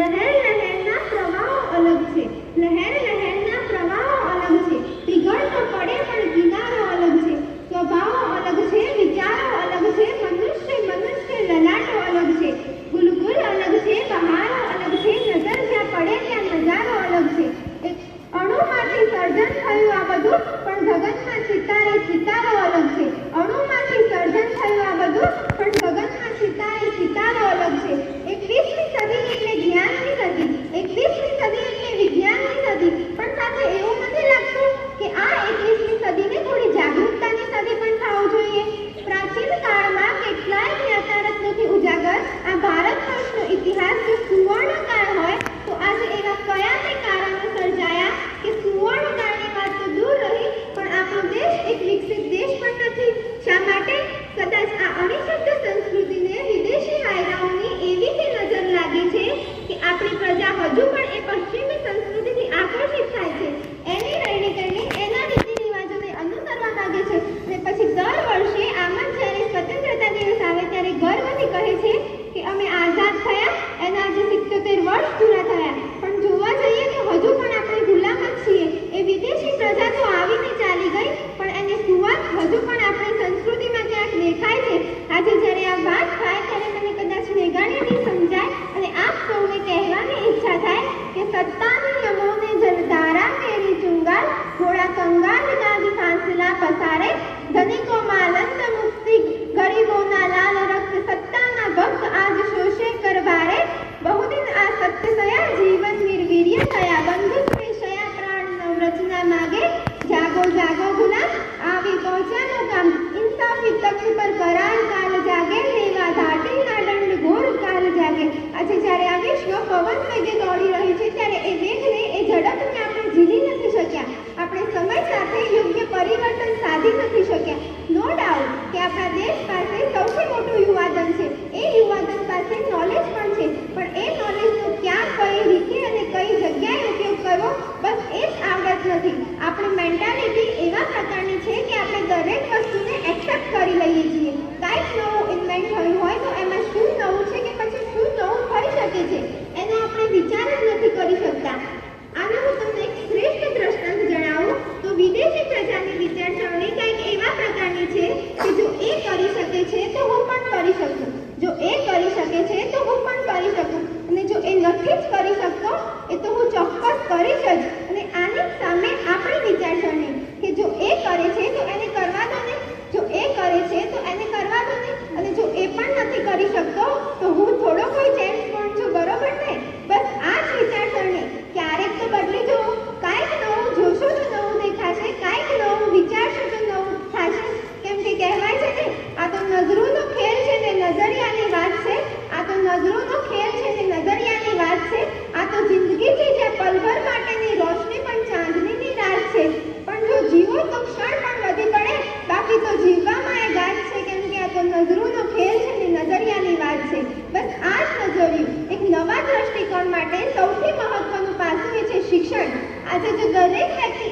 લહેર લહેરના પ્રવાહ અલગ છે. લહેર અનુસારે ધનિકોમાં લંડ મુક્તિ ગરીબોના લાલ રક્ત સત્તાના ભક્ત આજ શોષે કરવારે. બહુદિન આ સત્ય સયા જીવન નિર્વીર્ય થયા બંધુ શ્રી સયા પ્રાણ નવરચના માગે. જાગો જાગો ગુલામ, આવી પહોંચ્યાનો કામ ઇન્સાફી તક પર કરાર કાલ જાગે, લેવા ધાટીના દંડ ઘોર કાલ જાગે. આજે જ્યારે આ વિશ્વ પવન વેગે દોડી રહ્યું છે, ત્યારે એ વેગને એ ઝડપને આપણે ઝીલી નથી શક્યા. આપણે સમય સાથે યોગ્ય પરિવર્તન નથી શક્યા. નો ડાઉટ કે આપણા દેશ પાસે સૌથી મોટું good. નઝરૂનો ખેલ છે ને, નજરિયાની વાત છે. બસ આ જ નજરિયું. એક નવા દ્રષ્ટિકોણ માટે સૌથી મહત્વનું પાસું એ છે શિક્ષણ. આજે જો દરેક વ્યક્તિ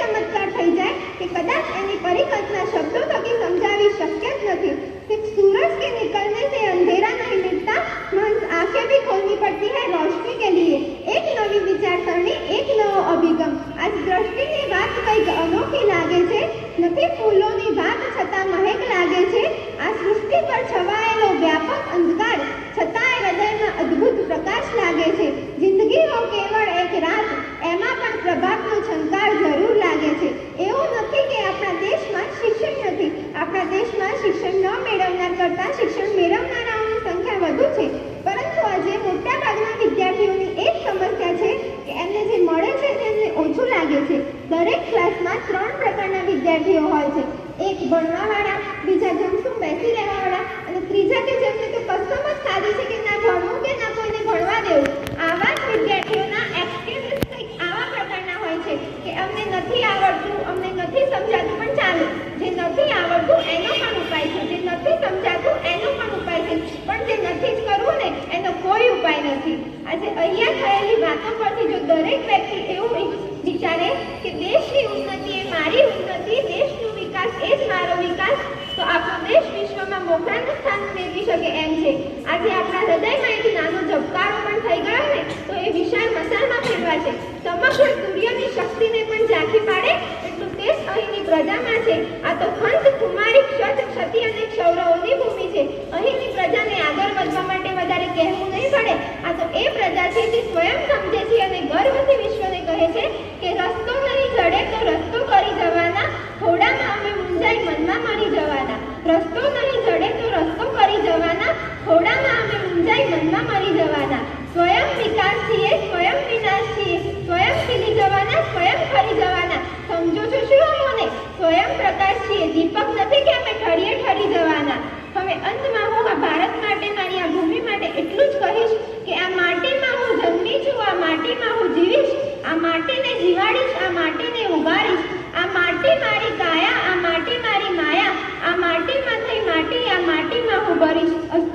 ચમત્કાર થઈ જાય કે કદાચ એની પરિકલ્પના શબ્દો થકી સમજાવી શક્ય જ નથી. એક સૂરજ કે નિકલને સે અંધેરા નહીં દિખતા માંસ આંखें भी खोलनी पड़ती है रोशनी के लिए એક નવી વિચારસરણી, એક નવો અભિગમ. આજ દ્રષ્ટિની વાત કંઈક અનોખી લાગે છે. નથી ફૂલોની વાત છતાં મહેક લાગે છે. આ સૃષ્ટિ પર છવાયેલો વ્યાપક અંધકાર દરેક ક્લાસમાં ત્રણ પ્રકારના વિદ્યાર્થીઓ હોય છે. એક ભણવાવાળા, બીજા ગુમસુમ બેસી રહેવાવાળા અને ત્રીજા કે જેમને તો કસ્ટમ જ સાધી છે કે ના ભણવું કે ના કોઈને ભણવા દેવું. આવા જ વિદ્યાર્થીઓના એક્સક્યુઝિસ કંઈક આવા પ્રકારના હોય છે કે અમને નથી આવડતું, અમને નથી સમજાતું, પણ ચાલે. જે નથી આવડતું એનો પણ ઉપાય છે. જે નથી સમજાતું એનો પણ ઉપાય છે. પણ જે નથી જ કરવું ને એનો કોઈ ઉપાય નથી. આજે અહીંયા થયેલી વાતો પરથી સ્થાન શકે એમ છે. આજે આપણા હૃદયમાં એક નાનો ઝબકારો પણ થઈ ગયો ને, તો એ વિશાળ મસાલમાં ફેરવા છે સમગ્ર સૂર્યની શક્તિને પણ ઝાંખી પાડે, એટલું તેજ અહીંની પ્રજામાં છે. આ તો ખંત, કુમારી, ક્ષત, ક્ષતિ અને ક્ષૌરવોની ભૂમિ છે. અહીંની પ્રજાને આગળ વધવા માટે વધારે કહેવું નહીં પડે. આ તો એ પ્રજા છે જે સ્વયં સમજે છે અને ગર્વથી વિશ્વને કહે છે કે રસ્તો નહીં જડે તો રસ્તો કરી જવાના. થોડામાં અમે મુંજાઈ મનમાં મરી જવાના. રસ્તો જીવાડીશ આ માટીને ઉગાડીશ. આ માટી મારી કાયા, આ માટી મારી માયા, આ માટીમાં થઈ માટી, આ માટીમાં હું ભરીશ.